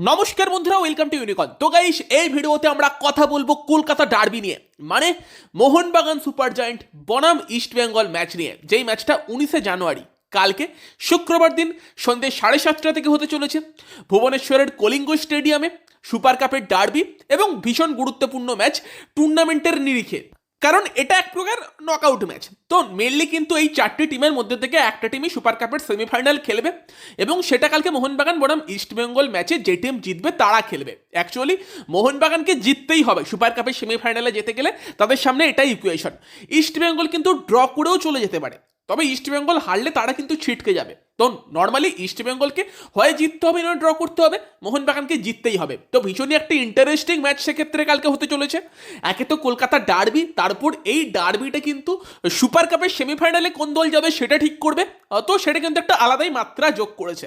নমস্কার বন্ধুরা welcome to ইউনিকন তো গাইস এই ভিডিওতে আমরা কথা বলব কলকাতা ডার্বি নিয়ে মানে মোহনবাগান সুপার জায়েন্ট বনাম ইস্ট বেঙ্গল ম্যাচ নিয়ে। যেই ম্যাচটা উনিশে জানুয়ারি, কালকে শুক্রবার দিন সন্ধ্যে সাড়ে সাতটা থেকে হতে চলেছে। ভুবনেশ্বরের কলিঙ্গ স্টেডিয়ামে সুপার কাপের ডার্বি এবং ভীষণ গুরুত্বপূর্ণ ম্যাচ টুর্নামেন্টের নিরিখে। কারণ এটা এক প্রকার নকআউট ম্যাচ তো মেনলি কিন্তু এই চারটি টিমের মধ্যে থেকে একটা টিমই সুপার কাপের সেমিফাইনাল খেলবে এবং সেটা কালকে মোহনবাগান বনাম ইস্টবেঙ্গল ম্যাচে যে টিম জিতবে তারা খেলবে। অ্যাকচুয়ালি মোহনবাগানকে জিততেই হবে সুপার কাপের সেমিফাইনালে যেতে গেলে তাদের সামনে এটাই ইকুয়েশন ইস্টবেঙ্গল কিন্তু ড্র করেও চলে যেতে পারে। তবে ইস্টবেঙ্গল হারলে তারা কিন্তু ছিটকে যাবে। তো নর্মালি ইস্টবেঙ্গলকে হয় জিততে হবে না ড্র করতে হবে, মোহনবাগানকে জিততেই হবে। তো ভীষণই একটা ইন্টারেস্টিং ম্যাচ সেক্ষেত্রে কালকে হতে চলেছে। একে তো কলকাতা ডার্বি তারপর এই ডার্বিটা কিন্তু সুপার কাপের সেমিফাইনালে কোন দল যাবে সেটা ঠিক করবে। তো সেটা কিন্তু একটা আলাদাই মাত্রা যোগ করেছে।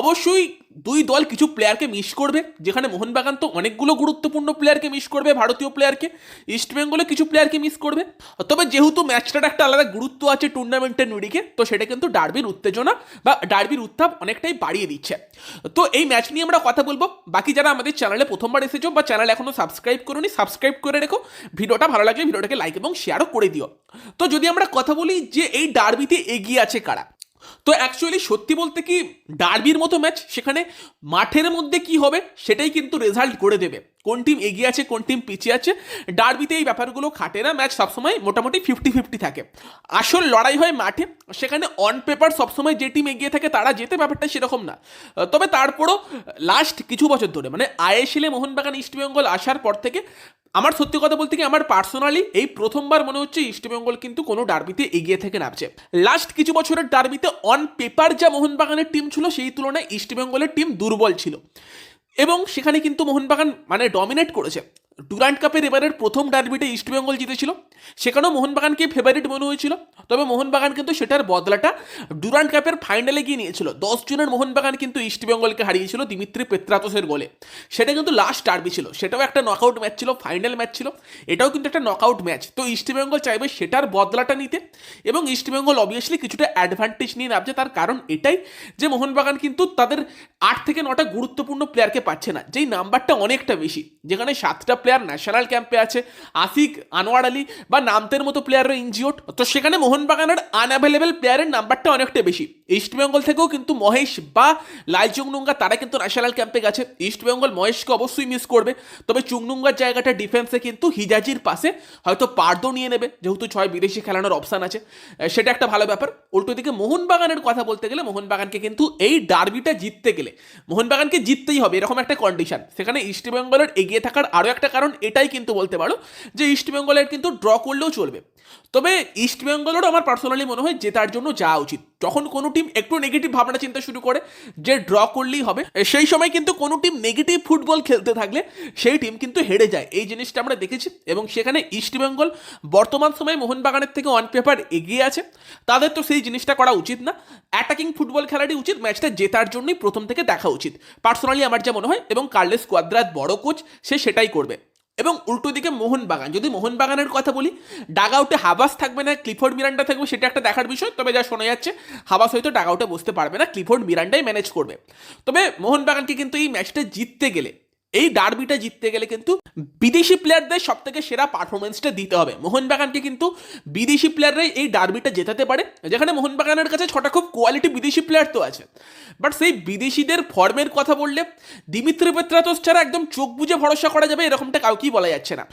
অবশ্যই দুই দল কিছু প্লেয়ারকে মিস করবে, যেখানে মোহনবাগান তো অনেকগুলো গুরুত্বপূর্ণ প্লেয়ারকে মিস করবে, ভারতীয় প্লেয়ারকে ইস্টবেঙ্গলে কিছু প্লেয়ারকে মিস করবে। তবে যেহেতু ম্যাচটার একটা আলাদা গুরুত্ব আছে টুর্নামেন্টের নিরিখে তো সেটা কিন্তু ডার্বির উত্তেজনা বা ডার্বির উত্তাপ অনেকটাই বাড়িয়ে দিচ্ছে। তো এই ম্যাচ নিয়ে আমরা কথা বলব। বাকি যারা আমাদের চ্যানেলে প্রথমবার এসেছ বা চ্যানেল এখনও সাবস্ক্রাইব করোনি সাবস্ক্রাইব করে রেখো। ভিডিওটা ভালো লাগলে ভিডিওটাকে লাইক এবং শেয়ারও করে দিও। তো যদি আমরা কথা বলি যে এই ডার্বিতে এগিয়ে আছে কারা তো অ্যাকচুয়ালি সত্যি বলতে কি ডার্বির মতো ম্যাচ সেখানে মাঠের মধ্যে কি হবে সেটাই কিন্তু রেজাল্ট করে দেবে। কোন টিম এগিয়ে আছে, কোন টিম পিছিয়ে আছে ডার্বিতে এই ব্যাপারগুলো খাটে না। ম্যাচ সবসময় মোটামুটি ফিফটি ফিফটি থাকে। আসল লড়াই হয় মাঠে, সেখানে অন পেপার সবসময় যে টিম এগিয়ে থাকে তারা যেতে ব্যাপারটা সেরকম না। তবে তারপরও লাস্ট কিছু বছর ধরে মানে আইএসএলে মোহনবাগান ইস্টবেঙ্গল আসার পর থেকে আমার সত্যি কথা বলতে কি আমার পার্সোনালি এই প্রথমবার মনে হচ্ছে ইস্টবেঙ্গল কিন্তু কোনো ডার্বিতে এগিয়ে থেকে নামছে। লাস্ট কিছু বছরের ডার্বিতে অন পেপার যা মোহনবাগানের টিম ছিল, সেই তুলনায় ইস্টবেঙ্গলের টিম দুর্বল ছিল। এবং সেখানে কিন্তু মোহনবাগান মানে ডমিনেট করেছে। ডুরান্ট কাপের এবারের প্রথম ডার্বিতে ইস্টবেঙ্গল জিতেছিল। সেখানেও মোহনবাগানকে ফেভারিট মনে হয়েছিল। তবে মোহনবাগান কিন্তু সেটার বদলাটা ডুরান্ট কাপের ফাইনালে গিয়ে নিয়েছিল। দশ জনের মোহনবাগান কিন্তু ইস্টবেঙ্গলকে হারিয়েছিল দিমিত্রি পেত্রাতসের গোলে। সেটা কিন্তু লাস্ট ডার্বি ছিল। সেটাও একটা নকআউট ম্যাচ ছিল ফাইনাল ম্যাচ ছিল। এটাও কিন্তু একটা নকআউট ম্যাচ তো ইস্টবেঙ্গল চাইবে সেটার বদলাটা নিতে এবং ইস্টবেঙ্গল অবভিয়াসলি কিছুটা অ্যাডভান্টেজ নিয়ে নামছে। তার কারণ এটাই যে মোহনবাগান কিন্তু তাদের আট থেকে নটা গুরুত্বপূর্ণ প্লেয়ারকে পাচ্ছে না। যেই নাম্বারটা অনেকটা বেশি। যেখানে সাতটা প্লেয়ার ন্যাশনাল ক্যাম্পে আছে আফিক আনোয়ার আলী বা নামতের মতো প্লেয়াররা ইনজিওর্ড তো সেখানে মোহনবাগানের আনঅ্যাভেলেবেল প্লেয়ারের নাম্বারটা অনেকটা বেশি। ইস্টবেঙ্গল থেকেও কিন্তু মহেশ বা লাল চুংনুঙ্গা, তারা কিন্তু ন্যাশনাল ক্যাম্পে গেছে। ইস্টবেঙ্গল মহেশকে অবশ্যই মিস করবে। তবে চুংনুঙ্গার জায়গাটা ডিফেন্সে কিন্তু হিজাজির পাশে। হয়তো পার্দো নিয়ে নেবে, যেহেতু ছয় বিদেশি খেলানোর অপশান আছে। সেটা একটা ভালো ব্যাপার। উল্টো দিকে মোহনবাগানের কথা বলতে গেলে, মোহনবাগানকে কিন্তু এই ডার্বিটা জিততে গেলে, মোহনবাগানকে জিততেই হবে, এরকম একটা কন্ডিশন সেখানে ইস্টবেঙ্গলের এগিয়ে থাকার আরও একটা কারণ এটাই কিন্তু বলতে পারো যে ইস্টবেঙ্গলের কিন্তু ড্র করলেও চলবে। তবে ইস্টবেঙ্গলেরও আমার পার্সোনালি মনে হয় জেতার জন্য যাওয়া উচিত। যখন কোনো টিম একটু নেগেটিভ ভাবনা চিন্তা শুরু করে যে ড্র করলেই হবে সেই সময় কিন্তু কোনো টিম নেগেটিভ ফুটবল খেলতে থাকলে সেই টিম কিন্তু হেরে যায়। এই জিনিসটা আমরা দেখেছি এবং সেখানে ইস্টবেঙ্গল বর্তমান সময়ে মোহনবাগানের থেকে অন পেপার এগিয়ে আছে। তাদের তো সেই জিনিসটা করা উচিত না। অ্যাটাকিং ফুটবল খেলাটি উচিত ম্যাচটা জেতার জন্যই প্রথম থেকে দেখা উচিত। পার্সোনালি আমার যা মনে হয় এবং কার্লেস কোয়াদ্রাত বড় কোচ সে সেটাই করবে। এবং উল্টো দিকে মোহনবাগান। যদি মোহনবাগানের কথা বলি ডাগাউটে হাবাস থাকবে না, ক্লিফোর্ড মিরান্ডা থাকবে, সেটা একটা দেখার বিষয়। তবে যা শোনা যাচ্ছে, হাবাস হয়তো ডাগাউটে বসতে পারবে না, ক্লিফোর্ড মিরান্ডাই ম্যানেজ করবে। তবে মোহনবাগানকে কিন্তু এই ম্যাচটা জিততে গেলে এই ডার্বিটা জিততে গেলে কিন্তু বিদেশি প্লেয়ারদের সব থেকে সেরা পারফরমেন্সটা দিতে হবে। মোহনবাগানকে কিন্তু বিদেশি প্লেয়াররাই এই ডার্বিটা জেতাতে পারে। যেখানে মোহনবাগানের কাছে ছটা খুব কোয়ালিটি বিদেশি প্লেয়ার তো আছে। বাট সেই বিদেশিদের ফর্মের কথা বললে দিমিত্রি পেত্রাতোস ছাড়া একদম চোখ বুঝে ভরসা করা যাবে এরকমটা কাউকেই বলা যাচ্ছে না।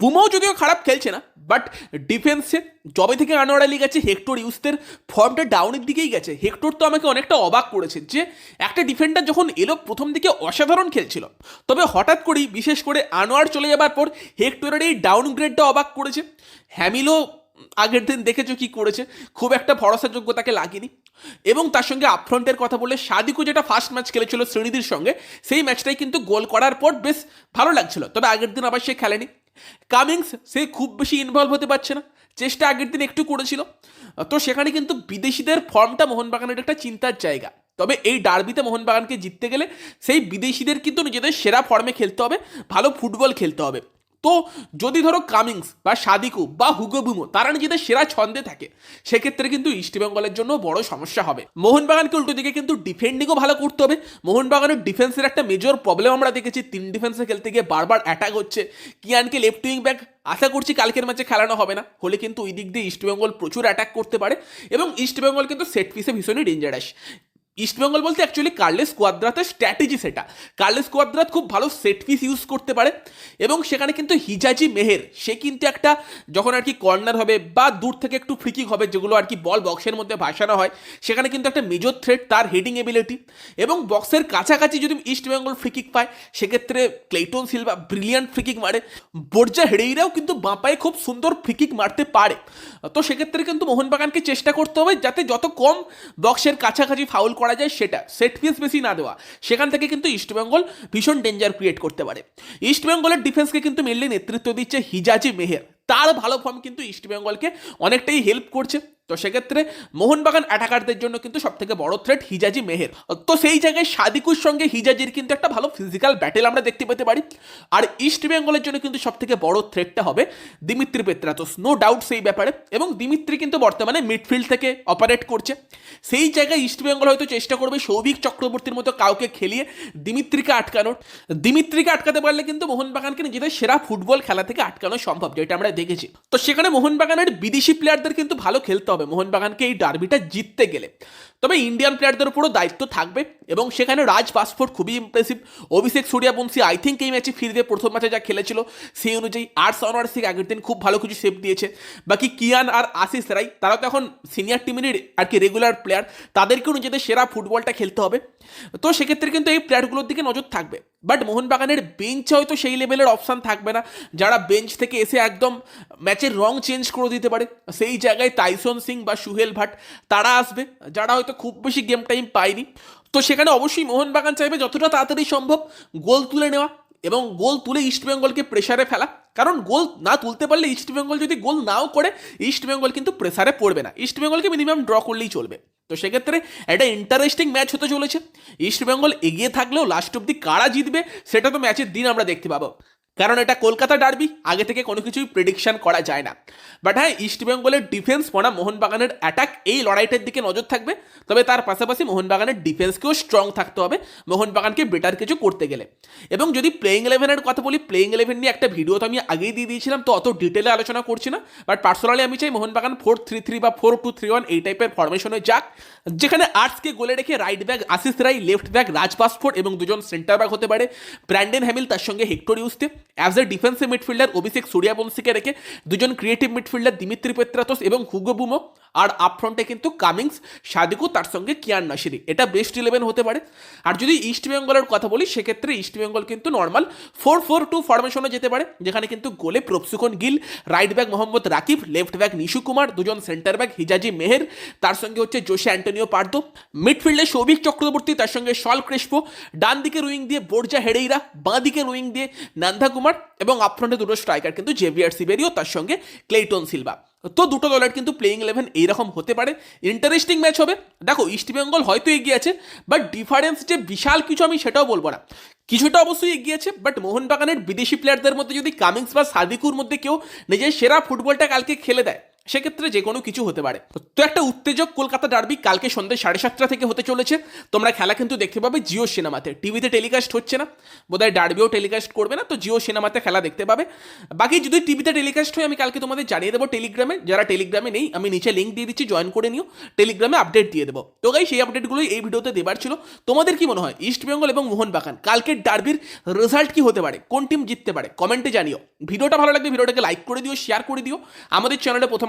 বুমাও যদিও খারাপ খেলছে না বাট ডিফেন্সে জবে থেকে আনোয়ার আলী গেছে হেক্টর ইউসদের ফর্মটা ডাউনের দিকেই গেছে। হেক্টর তো আমাকে অনেকটা অবাক করেছে যে একটা ডিফেন্ডার যখন এলো, প্রথম দিকে অসাধারণ খেলছিল। তবে হঠাৎ করেই, বিশেষ করে আনোয়ার চলে যাবার পর হেক্টরের এই ডাউনগ্রেডটা অবাক করেছে। হ্যামিলও আগের দিন দেখেছ কি করেছে। খুব একটা ভরসাযোগ্য তাকে লাগেনি। এবং তার সঙ্গে আপফ্রন্টের কথা বলে সাদিকু যেটা ফার্স্ট ম্যাচ খেলেছিল শ্রেণীদের সঙ্গে, সেই ম্যাচটাই কিন্তু গোল করার পর বেশ ভালো লাগছিল। তবে আগের দিন আবার সে খেলেনি। কামিংস সে খুব বেশি ইনভলভ হতে পারছে না। চেষ্টা আগের দিন একটু করেছিল। তো সেখানে কিন্তু বিদেশিদের ফর্মটা মোহনবাগানের একটা চিন্তার জায়গা। তবে এই ডার্বিতে মোহনবাগানকে জিততে গেলে সেই বিদেশিদের কিন্তু নিজেদের সেরা ফর্মে খেলতে হবে, ভালো ফুটবল খেলতে হবে। তো যদি ধরো কামিংস বা সাদিকু বা হুগোবুমো তারা নিজেদের সেরা ছন্দে থাকে, সেক্ষেত্রে কিন্তু ইস্টবেঙ্গলের জন্য বড় সমস্যা হবে। মোহনবাগানকে উল্টো দিকে কিন্তু ডিফেন্ডিংও ভালো করতে হবে। মোহনবাগানের ডিফেন্সের একটা মেজর প্রবলেম আমরা দেখেছি, তিন ডিফেন্সে খেলতে গিয়ে বারবার অ্যাটাক হচ্ছে। কিয়ানকে লেফট উইং ব্যাক আশা করছি কালকের ম্যাচে খেলানো হবে না। হলে কিন্তু ওই দিক দিয়ে ইস্টবেঙ্গল প্রচুর অ্যাটাক করতে পারে এবং ইস্টবেঙ্গল কিন্তু সেট পিসে ভীষণই ডেঞ্জারাস ইস্টবেঙ্গল বলতে অ্যাকচুয়ালি কার্লেস কোয়াদ্রাতের স্ট্র্যাটেজি সেটা। কার্লেস কোয়াদ্রাত খুব ভালো সেট পিস ইউজ করতে পারে এবং সেখানে কিন্তু হিজাজি মেহের সে কিন্তু একটা যখন আর কি কর্নার হবে বা দূর থেকে একটু ফ্রিকিক হবে যেগুলো আর কি বল বক্সের মধ্যে ভাসানো হয়, সেখানে কিন্তু একটা মেজর থ্রেট তার হেডিং এবিলিটি এবং বক্সের কাছাকাছি যদি ইস্টবেঙ্গল ফ্রিকিক পায়, সেক্ষেত্রে ক্লেটন সিলভা ব্রিলিয়ান্ট ফ্রিকিক মারে। বর্জা হেডেইরাও কিন্তু বাঁপায়ে খুব সুন্দর ফ্রিকিক মারতে পারে। তো সেক্ষেত্রে কিন্তু মোহনবাগানকে চেষ্টা করতে হবে যাতে যত কম বক্সের কাছাকাছি ফাউল করা যায় সেটা সেট পিস বেশি না দেওয়া। সেখান থেকে কিন্তু ইস্টবেঙ্গল ভীষণ ডেঞ্জার ক্রিয়েট করতে পারে। ইস্টবেঙ্গলের ডিফেন্সকে কিন্তু মেনলি নেতৃত্ব দিচ্ছে হিজাজি মেহের তার ভালো ফর্ম কিন্তু ইস্টবেঙ্গলকে অনেকটাই হেল্প করছে। তো সেক্ষেত্রে মোহনবাগান অ্যাটাকারদের জন্য কিন্তু সব থেকে বড় থ্রেট হিজাজি মেহের। তো সেই জায়গায় সাদিকুর সঙ্গে হিজাজির কিন্তু একটা ভালো ফিজিক্যাল ব্যাটেল আমরা দেখতে পেতে পারি। আর ইস্ট বেঙ্গলের জন্য কিন্তু সব থেকে বড় থ্রেটটা হবে দিমিত্রি পেত্রাতোস নো ডাউট সেই ব্যাপারে। এবং দিমিত্রি কিন্তু বর্তমানে মিডফিল্ড থেকে অপারেট করছে। সেই জায়গায় ইস্ট বেঙ্গল হয়তো চেষ্টা করবে সৌভিক চক্রবর্তীর মতো কাউকে খেলিয়ে দিমিত্রিকে আটকানোর। দিমিত্রিকে আটকাতে পারলে কিন্তু মোহনবাগানকে নিজেদের সেরা ফুটবল খেলা থেকে আটকানো সম্ভব, যেটা আমরা দেখেছি। তো সেখানে মোহনবাগানের বিদেশি প্লেয়ারদের কিন্তু ভালো খেলতে হবে। মোহনবাগানকে এই ডার্বিটা জিততে গেলে। তবে ইন্ডিয়ান প্লেয়ারদের উপরও দায়িত্ব থাকবে। এবং সেখানে রাজ পাসপোর্ট খুবই impressive Abhishek Suryavanshi I think এই ম্যাচে ফিরবে প্রথম ম্যাচে যা খেলেছিল, সেই অনুযায়ী আর্টস অনার সিং আগের দিন খুব ভালো কিছু সেভ দিয়েছে। বাকি কিয়ান আর আশিস রাই তারা তো এখন সিনিয়র টিমেরই আর কি রেগুলার প্লেয়ার তাদেরকেও নিজেদের সেরা ফুটবলটা খেলতে হবে। তো সেক্ষেত্রে কিন্তু এই প্লেয়ারগুলোর দিকে নজর থাকবে। বাট মোহনবাগানের বেঞ্চে হয়তো সেই লেভেলের অপশান থাকবে না, যারা বেঞ্চ থেকে এসে একদম ম্যাচের রং চেঞ্জ করে দিতে পারে। সেই জায়গায় তাইসন সিং বা সুহেল ভাট, তারা আসবে। যারা হয়তো খুব বেশি গেম টাইম পায়নি। তো সেখানে অবশ্যই মোহনবাগান চাইবে যতটা তাড়াতাড়ি সম্ভব গোল তুলে নেওয়া এবং গোল তুলে ইস্টবেঙ্গলকে প্রেসারে ফেলা। কারণ গোল না তুলতে পারলে ইস্টবেঙ্গল যদি গোল নাও করে ইস্টবেঙ্গল কিন্তু প্রেসারে পড়বে না। ইস্টবেঙ্গলকে মিনিমাম ড্র করলেই চলবে। তো সেক্ষেত্রে একটা ইন্টারেস্টিং ম্যাচ হতে চলেছে। ইস্টবেঙ্গল এগিয়ে থাকলেও লাস্ট অব্দি কারা জিতবে, সেটা তো ম্যাচের দিন আমরা দেখতে পাবো। কারণ এটা কলকাতা ডার্বি, আগে থেকে কোনো কিছুই প্রেডিকশন করা যায় না। বাট হ্যাঁ ইস্টবেঙ্গলের ডিফেন্স বনাম মোহনবাগানের অ্যাটাক এই লড়াইটার দিকে নজর থাকবে। তবে তার পাশাপাশি মোহনবাগানের ডিফেন্সকেও স্ট্রং থাকতে হবে, মোহনবাগানকে বেটার কিছু করতে গেলে। এবং যদি প্লেইং ইলেভেনের কথা বলি প্লেইং ইলেভেন নিয়ে একটা ভিডিও তো আমি আগেই দিয়ে দিয়েছিলাম, তো অত ডিটেলে আলোচনা করছি না। বাট পার্সোনালি আমি চাই মোহনবাগান ফোর থ্রি থ্রি বা ফোর টু থ্রি ওয়ান এই টাইপের ফরমেশনে যাক, যেখানে আর্টসকে গোলে রেখে right back Ashish Rai left back Raj Basfore এবং দুজন সেন্টার ব্যাক হতে পারে। ব্র্যান্ডেন হ্যামিল তার সঙ্গে Hector Yuste as a defensive midfielder Abhishek সূর্যাবংশীকে রেখে দুজন ক্রিয়েটিভ মিডফিল্ডার দিমিত্রি পেত্রাতোস এবং হুগো বুমো আর আপফ্রন্টে কিন্তু কামিংস সাদিকু তার সঙ্গে কিয়ান নাসিরি এটা বেস্ট ইলেভেন হতে পারে। আর যদি ইস্ট বেঙ্গলের কথা বলি, সেক্ষেত্রে ইস্ট বেঙ্গল কিন্তু নর্মাল ফোর ফোর টু ফরমেশনে যেতে পারে, যেখানে কিন্তু গোলে Prabhsukhan Gill right back Mohammad Rakib left back Nishu Kumar দুজন সেন্টার ব্যাক হিজাজি মেহের তার সঙ্গে হচ্ছে জোশে অ্যান্টনিও পার্দো মিডফিল্ডে সৌভিক চক্রবর্তী তার সঙ্গে সল ক্রেসপো ডান দিকে রুইং দিয়ে বোর্জা হেডেইরা বাঁ দিকে রুইং দিয়ে নান্দা কুমার এবং আপফ্রন্টে দুটো স্ট্রাইকার কিন্তু জেভিয়ার সিবেরিও তার সঙ্গে ক্লেইটন সিলভা তো দুটো দলের কিন্তু প্লেইং ইলেভেন এইরকম হতে পারে। ইন্টারেস্টিং ম্যাচ হবে। দেখো ইস্টবেঙ্গল হয়তো এগিয়ে আছে বাট ডিফারেন্স যে বিশাল কিছু আমি সেটাও বলব না। কিছুটা অবশ্যই এগিয়ে আছে বাট মোহনবাগানের বিদেশি প্লেয়ারদের মধ্যে যদি কামিংস বা সাদিকুর মধ্যে কেউ নিজের সেরা ফুটবলটা কালকে খেলে দেয় সেক্ষেত্রে যে কোনো কিছু হতে পারে। তো একটা উত্তেজক কলকাতা ডার্বি কালকে সন্ধ্যে সাড়ে সাতটা থেকে হতে চলেছে। তোমরা খেলা কিন্তু দেখতে পাবে জিও সিনেমাতে। টিভিতে টেলিকাস্ট হচ্ছে না। বোধহয় ডার্বিও টেলিকাস্ট করবে না, তো জিও সিনেমাতে খেলা দেখতে পাবে। বাকি যদি টিভিতে টেলিকাস্ট হয়, আমি কালকে তোমাদের জানিয়ে দেবো টেলিগ্রামে। যারা টেলিগ্রামে নেই, আমি নিচে লিঙ্ক দিয়ে দিচ্ছি জয়েন করে নিও। টেলিগ্রামে আপডেট দিয়ে দেবো। তো গাই সেই আপডেটগুলোই এই ভিডিওতে দেবার ছিল। তোমাদের কি মনে হয়? ইস্টবেঙ্গল এবং মোহনবাগান কালকের ডার্বির রেজাল্ট কি হতে পারে? কোন টিম জিততে পারে? কমেন্টে জানিও। ভিডিওটা ভালো লাগলে ভিডিওটাকে লাইক করে দিও শেয়ার করে দিও। আমাদের চ্যানেলে প্রথম